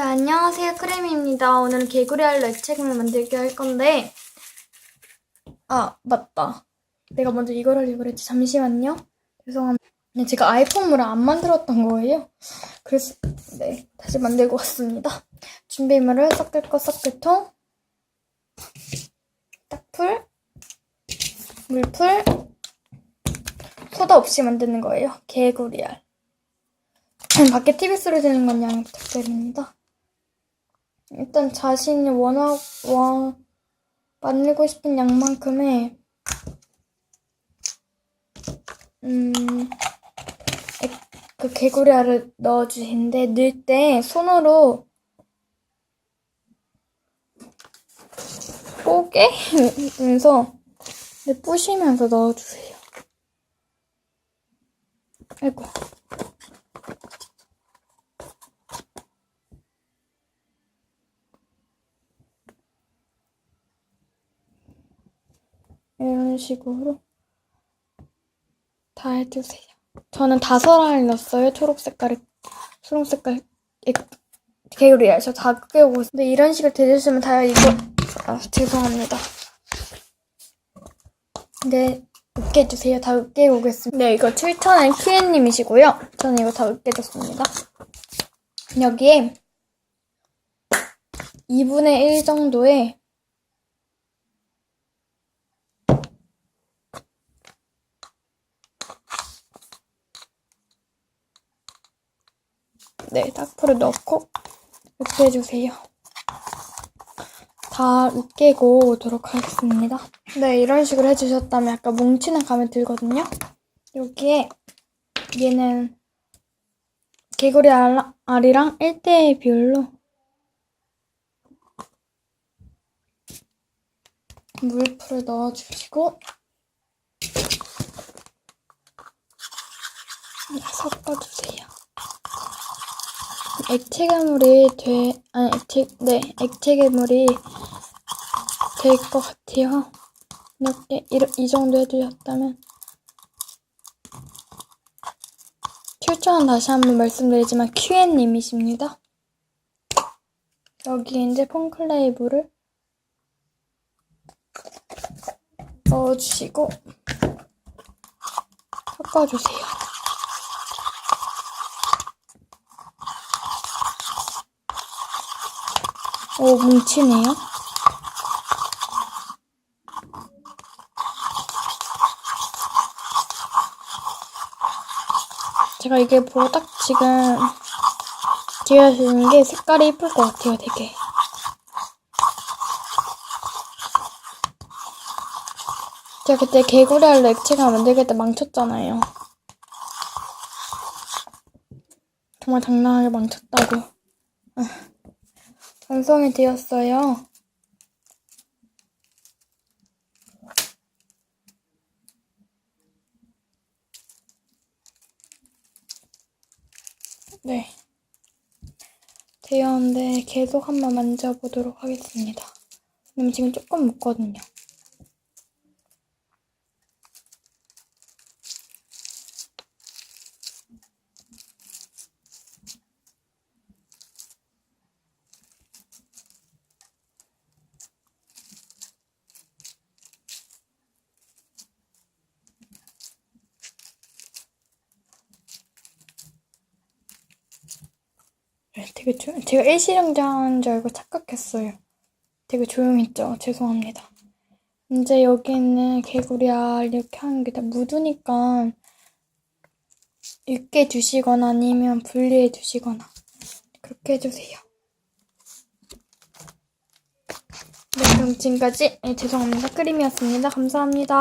네, 안녕하세요. 크림입니다. 오늘은 개구리 알로 액체금을 만들기 할 건데, 아, 맞다. 내가 먼저 이걸 하려고 그랬지. 잠시만요. 죄송합니다. 네, 제가 아이폰으로 안 만들었던 거예요. 그래서, 네, 다시 만들고 왔습니다. 준비물을 섞을 거 섞을 통, 딱풀, 물풀, 소다 없이 만드는 거예요. 개구리 알. 밖에 TV 들리는 건 양해 부탁드립니다. 일단 자신이 원하, 와, 만들고 싶은 양만큼의, 음, 액- 그 개구리 알을 넣어주시는데, 넣을 때 손으로 뽀개면서 뿌시면서 넣어주세요. 아이고. 이런 식으로 다 해주세요. 저는 다섯 알을 넣었어요. 초록 색깔에, 초록 색깔, 개구리알. 저다 끄고 있는데 이런 식으로 되주시면 다요. 이거, 아, 죄송합니다. 네, 으깨주세요. 다 으깨고 오겠습니다. 네, 이거 7,000원 큐엔님이시고요. 저는 이거 다 으깨줬습니다. 여기에 2분의 1 정도의 네, 딱풀을 넣고 으깨주세요. 다 으깨고 오도록 하겠습니다. 네, 이런 식으로 해주셨다면 약간 뭉치는 감이 들거든요. 여기에 얘는 개구리 알, 알이랑 1대1 비율로 물풀을 넣어주시고 섞어주세요. 액체 괴물이 돼, 아니, 액체, 네, 액체 괴물이 될 것 같아요. 이렇게, 이, 이 정도 해주셨다면. 출처는 다시 한번 말씀드리지만, 큐엔님이십니다. 여기 이제 폼클레이브를 넣어주시고, 섞어주세요. 오, 뭉치네요. 제가 이게 보고 딱 지금 기회하시는 게 색깔이 이쁠 것 같아요, 되게. 제가 그때 개구리 알로 액체가 만들겠다 망쳤잖아요. 정말 장난하게 망쳤다고. 아. 완성이 되었어요. 네. 되었는데 계속 한번 만져보도록 하겠습니다. 지금 조금 묻거든요. 되게 조, 제가 일시정자인 줄 알고 착각했어요. 되게 조용했죠? 죄송합니다. 이제 여기 있는 개구리알 이렇게 하는 게 다 묻으니까 익게 두시거나 아니면 분리해 두시거나 그렇게 해주세요. 네, 그럼 지금까지 네, 죄송합니다. 크림이었습니다. 감사합니다.